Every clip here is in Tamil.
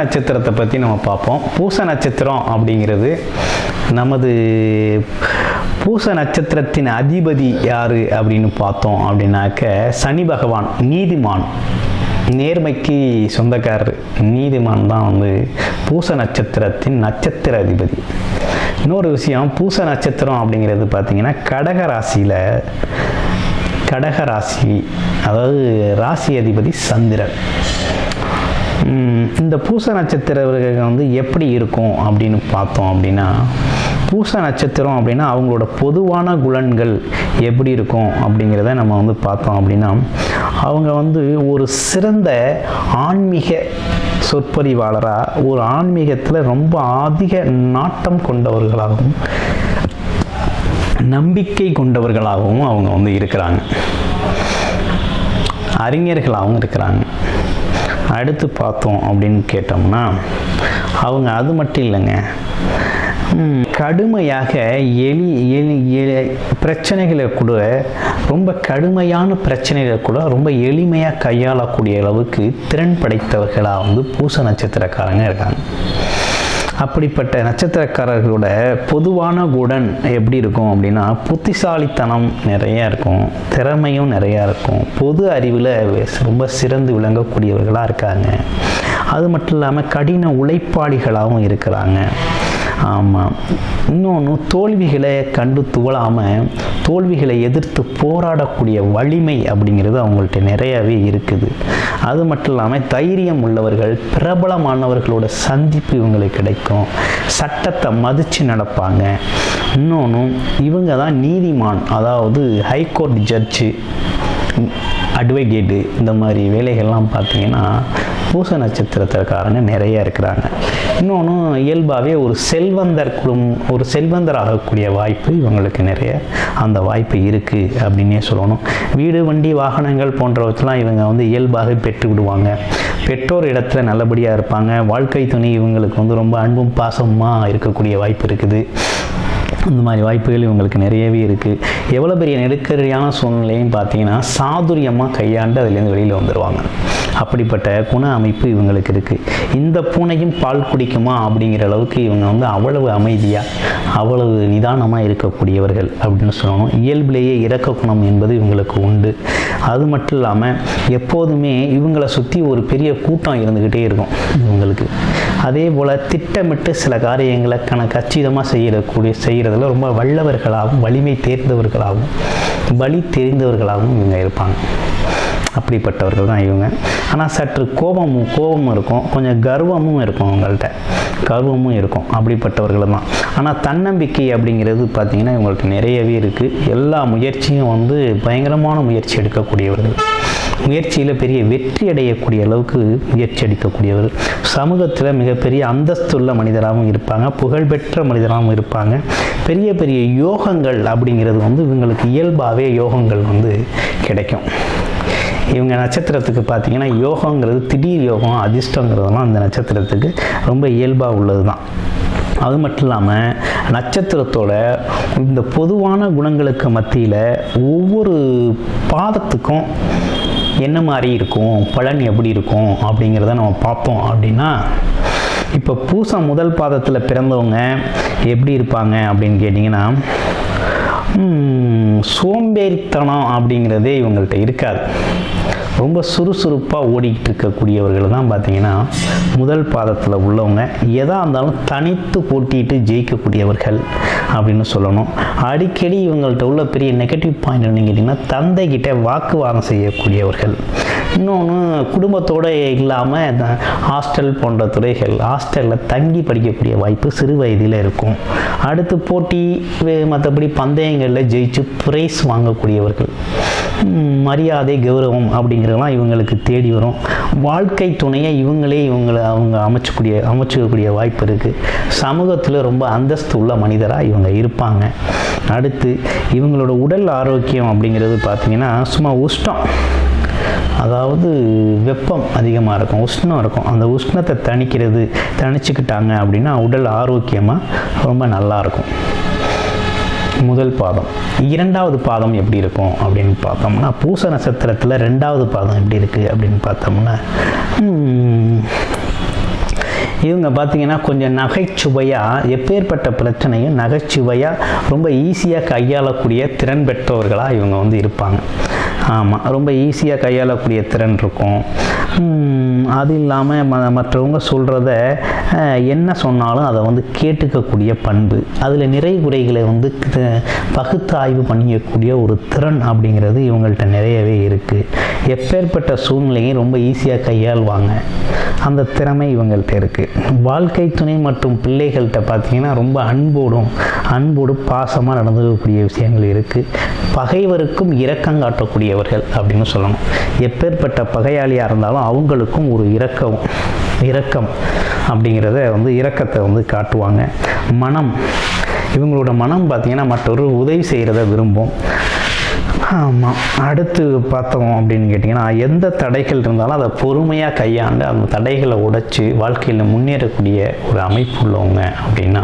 நட்சத்திரத்தை பற்றி நம்ம பார்ப்போம். பூச நட்சத்திரம் அப்படிங்கிறது நமது பூச நட்சத்திரத்தின் அதிபதி யார் அப்படின்னு பார்த்தோம் அப்படின்னாக்க சனி பகவான் நீதிமான். நேர்மைக்கு சொந்தக்காரர். நீதிமான் தான் வந்து பூச நட்சத்திரத்தின் நட்சத்திர அதிபதி. இன்னொரு விஷயம் பூச நட்சத்திரம் அப்படிங்கிறது பார்த்தீங்கன்னா கடக ராசியில் கடக ராசி அதாவது ராசி அதிபதி சந்திரன். இந்த பூச நட்சத்திரவர்கள் வந்து எப்படி இருக்கும் அப்படின்னு பார்த்தோம் அப்படின்னா பூச நட்சத்திரம் அப்படின்னா அவங்களோட பொதுவான குலன்கள் எப்படி இருக்கும் அப்படிங்கிறத நம்ம வந்து பார்த்தோம் அப்படின்னா அவங்க வந்து ஒரு சிறந்த ஆன்மீக சொற்பொழிவாளராக ஒரு ஆன்மீகத்தில் ரொம்ப அதிக நாட்டம் கொண்டவர்களாகவும் நம்பிக்கை கொண்டவர்களாகவும் அவங்க வந்து இருக்கிறாங்க. அறிஞர்களாகவும் இருக்கிறாங்க. அடுத்து பார்த்தோம் அப்படின்னு கேட்டோம்னா அவங்க அது மட்டும் இல்லைங்க. கடுமையாக எளி எளி எளி- பிரச்சனைகளை கூட ரொம்ப கடுமையான பிரச்சனைகளை கூட ரொம்ப எளிமையாக கையாளக்கூடிய அளவுக்கு திறன் படைத்தவர்களாக வந்து பூச நட்சத்திரக்காரங்க இருக்காங்க. அப்படிப்பட்ட நட்சத்திரக்காரர்களோட பொதுவான குடன் எப்படி இருக்கும் அப்படின்னா புத்திசாலித்தனம் நிறைய இருக்கும் திறமையும் நிறையா இருக்கும். பொது அறிவில் ரொம்ப சிறந்து விளங்கக்கூடியவர்களாக இருக்காங்க. அது மட்டும் இல்லாமல் கடின உழைப்பாளிகளாகவும் இருக்கிறாங்க. ஆமாம் இன்னொன்று தோல்விகளை கண்டு துவளாமல் தோல்விகளை எதிர்த்து போராடக்கூடிய வலிமை அப்படிங்கிறது அவங்கள்ட்ட நிறையவே இருக்குது. அது மட்டும் இல்லாமல் தைரியம் உள்ளவர்கள் பிரபலமானவர்களோட சந்திப்பு இவங்களுக்கு கிடைக்கும். சட்டத்தை மதித்து நடப்பாங்க. இன்னொன்று இவங்க தான் நீதிமான். அதாவது ஹைகோர்ட் ஜட்ஜு அட்வொகேட்டு இந்த மாதிரி வேலைகள்லாம் பார்த்தீங்கன்னா பூச நட்சத்திரத்திற்காரங்க நிறைய இருக்கிறாங்க. இன்னொன்று இயல்பாகவே ஒரு செல்வந்தர் குடும் ஒரு செல்வந்தர் ஆகக்கூடிய வாய்ப்பு இவங்களுக்கு நிறைய. அந்த வாய்ப்பு இருக்குது அப்படின்னே சொல்லணும். வீடு வண்டி வாகனங்கள் போன்றவற்றெல்லாம் இவங்க வந்து இயல்பாக பெற்று விடுவாங்க. பெற்றோர் இடத்துல நல்லபடியாக இருப்பாங்க. வாழ்க்கை துணை இவங்களுக்கு வந்து ரொம்ப அன்பும் பாசமாக இருக்கக்கூடிய வாய்ப்பு இருக்குது. இந்த மாதிரி வாய்ப்புகள் இவங்களுக்கு நிறையவே இருக்குது எவ்வளோ பெரிய நெருக்கடியான சூழ்நிலையும் பார்த்தீங்கன்னா சாதுரியமாக கையாண்டு அதுலேருந்து வெளியில் வந்துடுவாங்க அப்படிப்பட்ட குண அமைப்பு இவங்களுக்கு இருக்குது இந்த பூனையும் பால் குடிக்குமா அப்படிங்கிற அளவுக்கு இவங்க வந்து அவ்வளவு அமைதியாக அவ்வளவு நிதானமாக இருக்கக்கூடியவர்கள் அப்படின்னு சொல்லணும். இயல்பிலேயே இறக்க குணம் என்பது இவங்களுக்கு உண்டு. அது மட்டும் இல்லாமல் எப்போதுமே இவங்களை சுற்றி ஒரு பெரிய கூட்டம் இருந்துக்கிட்டே இருக்கும் இவங்களுக்கு. அதே போல் திட்டமிட்டு சில காரியங்களை கண கச்சிதமாக செய்யக்கூடிய செய்கிறதுல ரொம்ப வல்லவர்களாகவும் வலிமை தேர்ந்தவர்களாகவும் வழி தெரிந்தவர்களாகவும் இவங்க இருப்பாங்க. அப்படிப்பட்டவர்கள் தான் இவங்க. ஆனால் சற்று கோபமும் கோபமும் இருக்கும். கொஞ்சம் கர்வமும் இருக்கும் அவங்கள்ட்ட. கர்வமும் இருக்கும். அப்படிப்பட்டவர்கள் தான். ஆனால் தன்னம்பிக்கை அப்படிங்கிறது பார்த்திங்கன்னா இவங்களுக்கு நிறையவே இருக்குது எல்லா முயற்சியும் வந்து பயங்கரமான முயற்சி எடுக்கக்கூடியவர்கள். முயற்சியில் பெரிய வெற்றி அடையக்கூடிய அளவுக்கு முயற்சி அடிக்கக்கூடியவர் சமூகத்தில் மிகப்பெரிய அந்தஸ்துள்ள மனிதராகவும் இருப்பாங்க. புகழ்பெற்ற மனிதராகவும் இருப்பாங்க. பெரிய பெரிய யோகங்கள் அப்படிங்கிறது வந்து இவங்களுக்கு இயல்பாகவே யோகங்கள் வந்து கிடைக்கும். இவங்க நட்சத்திரத்துக்கு பார்த்தீங்கன்னா யோகங்கிறது திடீர் யோகம் அதிர்ஷ்டங்கிறதெல்லாம் அந்த நட்சத்திரத்துக்கு ரொம்ப இயல்பாக உள்ளது தான் அது மட்டும் இல்லாமல் நட்சத்திரத்தோட இந்த பொதுவான குணங்களுக்கு மத்தியில் ஒவ்வொரு பாதத்துக்கும் என்ன மாதிரி இருக்கும் பலன் எப்படி இருக்கும் அப்படிங்கிறத நம்ம பார்ப்போம் அப்படின்னா இப்போ பூசம் முதல் பாதத்தில் பிறந்தவங்க எப்படி இருப்பாங்க அப்படின்னு கேட்டிங்கன்னா சோம்பேறித்தனம் அப்படிங்கிறதே இவங்கள்ட்ட இருக்காது. ரொம்ப சுறுசுறுப்பாக ஓடிக்கிட்டு இருக்கக்கூடியவர்கள் தான் பார்த்தீங்கன்னா முதல் பாதத்தில் உள்ளவங்க. எதாக இருந்தாலும் தனித்து போட்டிட்டு ஜெயிக்கக்கூடியவர்கள் அப்படின்னு சொல்லணும். அடிக்கடி இவங்கள்ட்ட உள்ள பெரிய நெகட்டிவ் பாயிண்ட் என்னன்னு கேட்டிங்கன்னா தந்தைகிட்ட வாக்குவாதம் செய்யக்கூடியவர்கள். இன்னொன்று குடும்பத்தோடு இல்லாமல் ஹாஸ்டல் போன்ற துறைகள் ஹாஸ்டலில் தங்கி படிக்கக்கூடிய வாய்ப்பு சிறு வயதில் இருக்கும். அடுத்து போட்டி மற்றபடி பந்தயங்களில் ஜெயிச்சு ப்ரைஸ் வாங்கக்கூடியவர்கள். மரியாதை கௌரவம் அப்படிங்கிறதெல்லாம் இவங்களுக்கு தேடி வரும். வாழ்க்கை துணையை இவங்களே இவங்களை அவங்க அமைச்சக்கூடிய அமைச்சிக்கக்கூடிய வாய்ப்பு இருக்குது சமூகத்தில் ரொம்ப அந்தஸ்து உள்ள மனிதராக இவங்க இருப்பாங்க. அடுத்து இவங்களோட உடல் ஆரோக்கியம் அப்படிங்கிறது பார்த்திங்கன்னா சும்மா உஷ்டம். அதாவது வெப்பம் அதிகமாக இருக்கும் உஷ்ணம் இருக்கும். அந்த உஷ்ணத்தை தணிக்கிறது தணிச்சுக்கிட்டாங்க அப்படின்னா உடல் ஆரோக்கியமாக ரொம்ப நல்லா இருக்கும். முதல் பாதம். இரண்டாவது பாதம் எப்படி இருக்கும் அப்படின்னு பார்த்தோம்னா பூச நட்சத்திரத்தில் ரெண்டாவது பாதம் எப்படி இருக்குது அப்படின்னு பார்த்தோம்னா இவங்க பார்த்தீங்கன்னா கொஞ்சம் நகைச்சுவையாக எப்பேற்பட்ட பிரச்சனையும் நகைச்சுவையாக ரொம்ப ஈஸியாக கையாளக்கூடிய திறன் பெற்றவர்களாக இவங்க வந்து இருப்பாங்க. ஆமாம் ரொம்ப ஈஸியாக கையாளக்கூடிய திறன் இருக்கும். அது இல்லாமல் ம மற்றவங்க சொல்கிறத என்ன சொன்னாலும் அதை வந்து கேட்டுக்கக்கூடிய பண்பு. அதில் நிறை குறைகளை வந்து த- பகுத்தாய்வு பண்ணிக்கக்கூடிய ஒரு திறன் அப்படிங்கிறது இவங்கள்ட்ட நிறையவே இருக்குது எப்பேற்பட்ட சூழ்நிலையும் ரொம்ப ஈஸியாக கையாள்வாங்க. அந்த திறமை இவங்கள்ட்ட இருக்குது வாழ்க்கை துணை மற்றும் பிள்ளைகள்கிட்ட பார்த்தீங்கன்னா ரொம்ப அன்போடும் அன்போடு பாசமாக நடந்துக்கக்கூடிய விஷயங்கள் இருக்குது பகைவருக்கும் இரக்கம் காட்டக்கூடிய காட்டக்கூடியவர்கள் அப்படின்னு சொல்லணும். எப்பேற்பட்ட பகையாளியாக இருந்தாலும் அவங்களுக்கும் ஒரு இரக்கம் இரக்கம் அப்படிங்கிறத வந்து இரக்கத்தை வந்து காட்டுவாங்க. மனம் இவங்களோட மனம் பார்த்திங்கன்னா மற்றொரு உதவி செய்கிறத விரும்பும். ஆமாம் அடுத்து பார்த்தோம் அப்படின்னு கேட்டிங்கன்னா எந்த தடைகள் இருந்தாலும் அதை பொறுமையாக கையாண்டு அந்த தடைகளை உடைச்சி வாழ்க்கையில் முன்னேறக்கூடிய ஒரு அமைப்பு உள்ளவங்க அப்படின்னா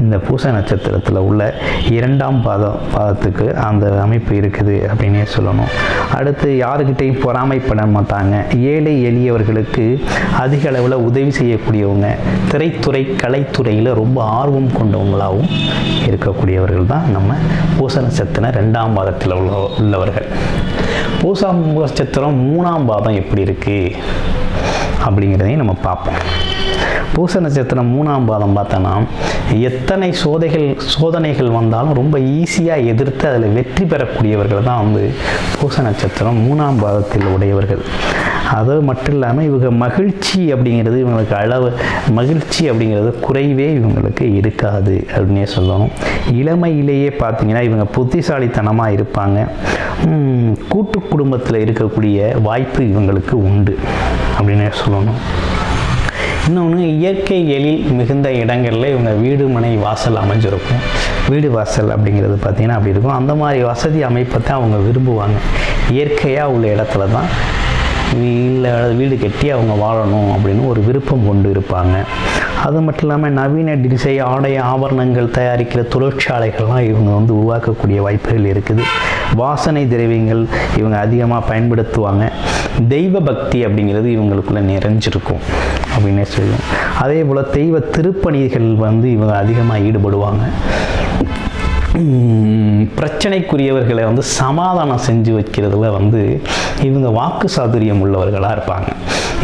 இந்த பூச நட்சத்திரத்தில் உள்ள இரண்டாம் பாதம் பாதத்துக்கு அந்த அமைப்பு இருக்குது அப்படின்னே சொல்லணும். அடுத்து யாருக்கிட்டையும் பொறாமைப்பட மாட்டாங்க. ஏழை எளியவர்களுக்கு அதிக அளவில் உதவி செய்யக்கூடியவங்க திரைத்துறை கலைத்துறையில் ரொம்ப ஆர்வம் கொண்டவங்களாகவும் இருக்கக்கூடியவர்கள் தான் நம்ம பூச நட்சத்திரம் ரெண்டாம் பாதத்தில் உள்ள உள்ளவர்கள். பூசா நட்சத்திரம் மூணாம் பாதம் எப்படி இருக்குது அப்படிங்கிறதையும் நம்ம பார்ப்போம். பூச நட்சத்திரம் மூணாம் பாதம் பார்த்தோன்னா எத்தனை சோதைகள் சோதனைகள் வந்தாலும் ரொம்ப ஈஸியாக எதிர்த்து அதில் வெற்றி பெறக்கூடியவர்கள் தான் வந்து பூச நட்சத்திரம் மூணாம் பாதத்தில் உடையவர்கள். அது மட்டும் இல்லாமல் இவங்க மகிழ்ச்சி அப்படிங்கிறது இவங்களுக்கு அளவு மகிழ்ச்சி அப்படிங்கிறது குறைவே இவங்களுக்கு இருக்காது அப்படின்னே சொல்லணும். இளமையிலேயே பார்த்தீங்கன்னா இவங்க புத்திசாலித்தனமாக இருப்பாங்க. கூட்டு குடும்பத்தில் இருக்கக்கூடிய வாய்ப்பு இவங்களுக்கு உண்டு அப்படின்னே சொல்லணும். இன்னொன்று இயற்கை எழில் மிகுந்த இடங்களில் இவங்க வீடு மனை வாசல் அமைஞ்சிருக்கும். வீடு வாசல் அப்படிங்கிறது பார்த்திங்கன்னா அப்படி இருக்கும். அந்த மாதிரி வசதி அமைப்பை தான் அவங்க விரும்புவாங்க. இயற்கையாக உள்ள இடத்துல தான் வீட்டில் வீடு கட்டி அவங்க வாழணும் அப்படின்னு ஒரு விருப்பம் கொண்டு இருப்பாங்க. அது மட்டும் இல்லாமல் நவீன டிசை ஆடை ஆபரணங்கள் தயாரிக்கிற தொழிற்சாலைகள்லாம் இவங்க வந்து உருவாக்கக்கூடிய வாய்ப்புகள் இருக்குது. வாசனை திரவியங்கள் இவங்க அதிகமாக பயன்படுத்துவாங்க. தெய்வ பக்தி அப்படிங்கிறது இவங்களுக்குள்ள நிறைஞ்சிருக்கும் அப்படின்னே சொல்லுவோம். அதே போல் தெய்வ திருப்பணிகள் வந்து இவங்க அதிகமாக ஈடுபடுவாங்க. பிரச்சனைக்குரியவர்களை வந்து சமாதானம் செஞ்சு வைக்கிறதுல வந்து இவங்க வாக்கு சாதுரியம் உள்ளவர்களாக இருப்பாங்க.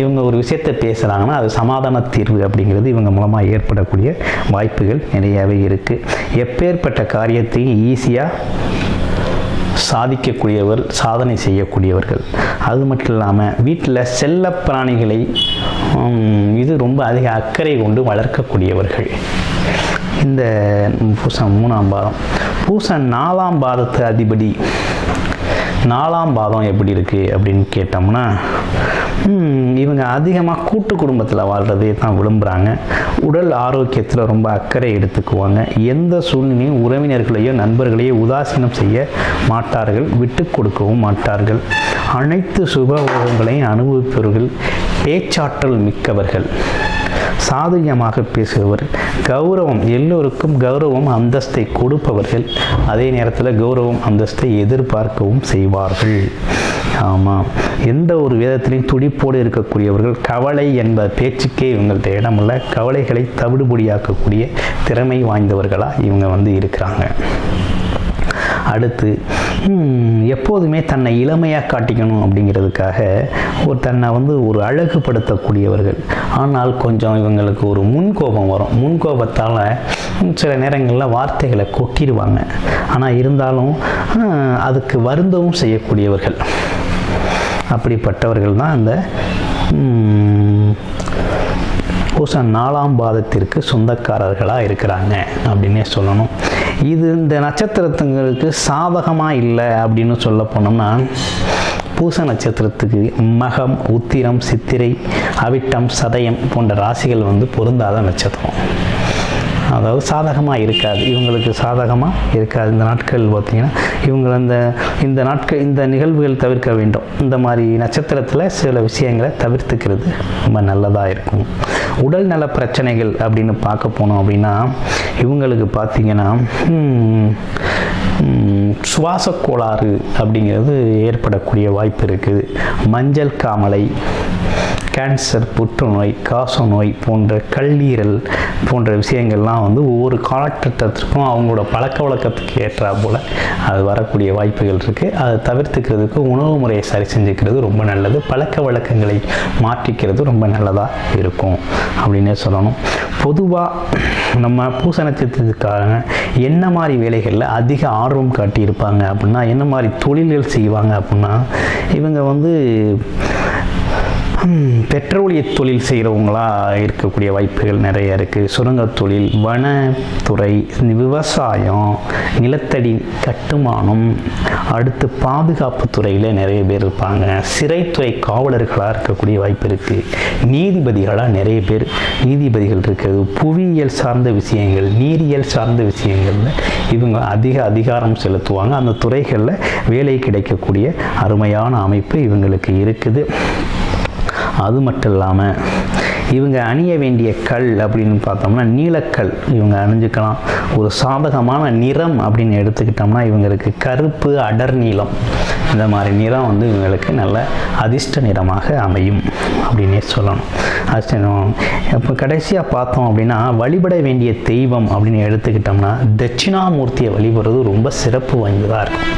இவங்க ஒரு விஷயத்தை பேசுகிறாங்கன்னா அது சமாதான தீர்வு அப்படிங்கிறது இவங்க மூலமாக ஏற்படக்கூடிய வாய்ப்புகள் நிறையாவே இருக்குது எப்பேற்பட்ட காரியத்தையும் ஈஸியாக சாதிக்கக்கூடியவர் சாதனை செய்யக்கூடியவர்கள். அது மட்டும் இல்லாமல் வீட்டில் செல்ல பிராணிகளை இது ரொம்ப அதிக அக்கறை கொண்டு வளர்க்கக்கூடியவர்கள். இந்த பூசம் மூணாம் பாதம். பூசம் நாலாம் பாதத்து அதிபதி. நாலாம் பாதம் எப்படி இருக்குது அப்படின்னு கேட்டோம்னா இவங்க அதிகமாக கூட்டு குடும்பத்தில் வாழ்கிறதே தான் விரும்புகிறாங்க உடல் ஆரோக்கியத்தில் ரொம்ப அக்கறை எடுத்துக்குவாங்க. எந்த சூழ்நிலையும் உறவினர்களையோ நண்பர்களையோ உதாசீனம் செய்ய மாட்டார்கள் விட்டு கொடுக்கவும் மாட்டார்கள். அனைத்து சுப உலகங்களையும் அனுபவிப்பவர்கள் பேச்சாற்றல் மிக்கவர்கள். சாதுரியமாக பேசுபவர். கௌரவம் எல்லோருக்கும் கௌரவம் அந்தஸ்தை கொடுப்பவர்கள். அதே நேரத்தில் கௌரவம் அந்தஸ்தை எதிர்பார்க்கவும் செய்வார்கள். ஆமாம் எந்த ஒரு விதத்திலையும் துடிப்போடு இருக்கக்கூடியவர்கள் கவலை என்ப பேச்சுக்கே இவங்கள்ட்ட இடமில்ல கவலைகளை தவிடுபொடியாக்கக்கூடிய திறமை வாய்ந்தவர்களாக இவங்க வந்து இருக்கிறாங்க. அடுத்து எப்போதுமே தன்னை இளமையாக காட்டிக்கணும் அப்படிங்கிறதுக்காக ஒரு தன்னை வந்து ஒரு அழகுபடுத்தக்கூடியவர்கள். ஆனால் கொஞ்சம் இவங்களுக்கு ஒரு முன்கோபம் வரும். முன்கோபத்தால் சில நேரங்களில் வார்த்தைகளை கொட்டிடுவாங்க ஆனால் இருந்தாலும் அதுக்கு வருந்தவும் செய்யக்கூடியவர்கள். அப்படிப்பட்டவர்கள் தான் அந்த ம், நாலாம் பாதத்திற்கு சொந்தக்காரர்களாக இருக்கிறாங்க அப்படின்னே சொல்லணும். இது இந்த நட்சத்திரத்துங்களுக்கு சாதகமாக இல்லை அப்படின்னு சொல்ல போனோம்னா பூச நட்சத்திரத்துக்கு மகம் உத்திரம் சித்திரை அவிட்டம் சதயம் போன்ற ராசிகள் வந்து பொருந்தாத நட்சத்திரம். அதாவது சாதகமாக இருக்காது. இவங்களுக்கு சாதகமாக இருக்காது. இந்த நாட்கள் பார்த்தீங்கன்னா இவங்க இந்த இந்த நாட்கள் இந்த நிகழ்வுகள் தவிர்க்க வேண்டும். இந்த மாதிரி நட்சத்திரத்தில் சில விஷயங்களை தவிர்த்துக்கிறது ரொம்ப நல்லதாக இருக்கும். உடல் நல பிரச்சனைகள் அப்படின்னு பார்க்க போனோம் அப்படின்னா இவங்களுக்கு பார்த்தீங்கன்னா சுவாச கோளாறு அப்படிங்கிறது ஏற்படக்கூடிய வாய்ப்பு இருக்குது. மஞ்சள் காமலை கேன்சர் புற்றுநோய் காசநோய் போன்ற கல்லீரல் போன்ற விஷயங்கள்லாம் வந்து ஒவ்வொரு காலகட்டத்திற்கும் அவங்களோட பழக்க வழக்கத்துக்கு ஏற்றா போல் அது வரக்கூடிய வாய்ப்புகள் இருக்குது அதை தவிர்த்துக்கிறதுக்கு உணவு முறையை சரி செஞ்சுக்கிறது ரொம்ப நல்லது. பழக்க வழக்கங்களை மாற்றிக்கிறது ரொம்ப நல்லதாக இருக்கும் அப்படின்னே சொல்லணும். பொதுவாக நம்ம பூச நட்சத்திரத்துக்காக என்ன மாதிரி வேலைகளில் அதிக ஆர்வம் காட்டியிருப்பாங்க அப்படின்னா என்ன மாதிரி தொழில்கள் செய்வாங்க அப்படின்னா இவங்க வந்து பெட்ரோலிய தொழில் செய்கிறவங்களா இருக்கக்கூடிய வாய்ப்புகள் நிறைய இருக்குது சுரங்கத் தொழில் வனத்துறை விவசாயம் நிலத்தடி கட்டுமானம் அடுத்து பாதுகாப்பு துறையில் நிறைய பேர் இருப்பாங்க. சிறைத்துறை காவலர்களாக இருக்கக்கூடிய வாய்ப்பு இருக்குது நீதிபதிகளாக நிறைய பேர் நீதிபதிகள் இருக்கிறது. புவியியல் சார்ந்த விஷயங்கள் நீரியல் சார்ந்த விஷயங்களில் இவங்க அதிக அதிகாரம் செலுத்துவாங்க. அந்த துறைகளில் வேலை கிடைக்கக்கூடிய அருமையான அமைப்பு இவங்களுக்கு இருக்குது. அது மட்டும் இல்லாமல் இவங்க அணிய வேண்டிய கல் அப்படின்னு பார்த்தோம்னா நீலக்கல். இவங்க அணிஞ்சுக்கலாம். ஒரு சாதகமான நிறம் அப்படின்னு எடுத்துக்கிட்டோம்னா இவங்களுக்கு கருப்பு அடர் நீளம். இந்த மாதிரி நிறம் வந்து இவங்களுக்கு நல்ல அதிர்ஷ்ட நிறமாக அமையும் அப்படின்னே சொல்லணும். அதிர்ஷ்ட நிறம் இப்போ கடைசியாக பார்த்தோம் அப்படின்னா வழிபட வேண்டிய தெய்வம் அப்படின்னு எடுத்துக்கிட்டோம்னா தட்சிணாமூர்த்தியை வழிபடுறது ரொம்ப சிறப்பு வாய்ந்ததாக இருக்கும்.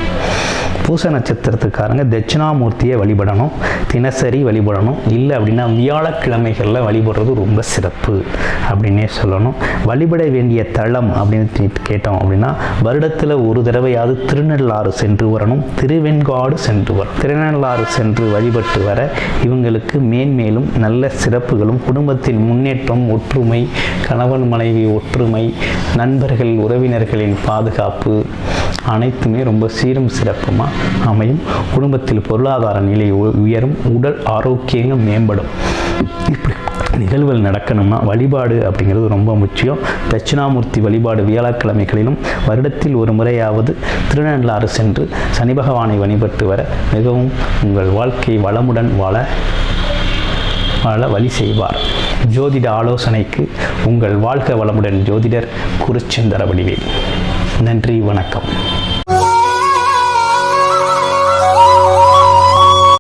பூச நட்சத்திரத்துக்காரங்க தட்சிணாமூர்த்தியை வழிபடணும் தினசரி வழிபடணும். இல்லை அப்படின்னா வியாழக்கிழமைகளில் வழிபடுறது ரொம்ப சிறப்பு அப்படின்னே சொல்லணும். வழிபட வேண்டிய தளம் அப்படின்னு கே- கேட்டோம் அப்படின்னா வருடத்தில் ஒரு தடவையாவது திருநள்ளாறு சென்று வரணும். திருவெண்காடு சென்று வரும் திருநள்ளாறு சென்று வழிபட்டு வர இவங்களுக்கு மேன்மேலும் நல்ல சிறப்புகளும் குடும்பத்தின் முன்னேற்றம் ஒற்றுமை கணவன் மனைவி ஒற்றுமை நண்பர்கள் உறவினர்களின் பாதுகாப்பு அனைத்துமே ரொம்ப சீரும் சிறப்புமாக அமையும். குடும்பத்தில் பொருளாதார நிலை உ- உயரும். உடல் ஆரோக்கியங்கள் மேம்படும். இப்படி நிகழ்வுகள் நடக்கணும்னா வழிபாடு அப்படிங்கிறது ரொம்ப முக்கியம். தட்சிணாமூர்த்தி வழிபாடு வியாழக்கிழமைகளிலும் வருடத்தில் ஒரு முறையாவது திருநள்ளாறு சென்று சனி பகவானை வழிபட்டு வர மிகவும் உங்கள் வாழ்க்கை வளமுடன் வாழ வாழ வழி செய்வார். ஜோதிட ஆலோசனைக்கு உங்கள் வாழ்க்கை வளமுடன் ஜோதிடர் குருச்செந்தர வடிவேல். நன்றி வணக்கம்.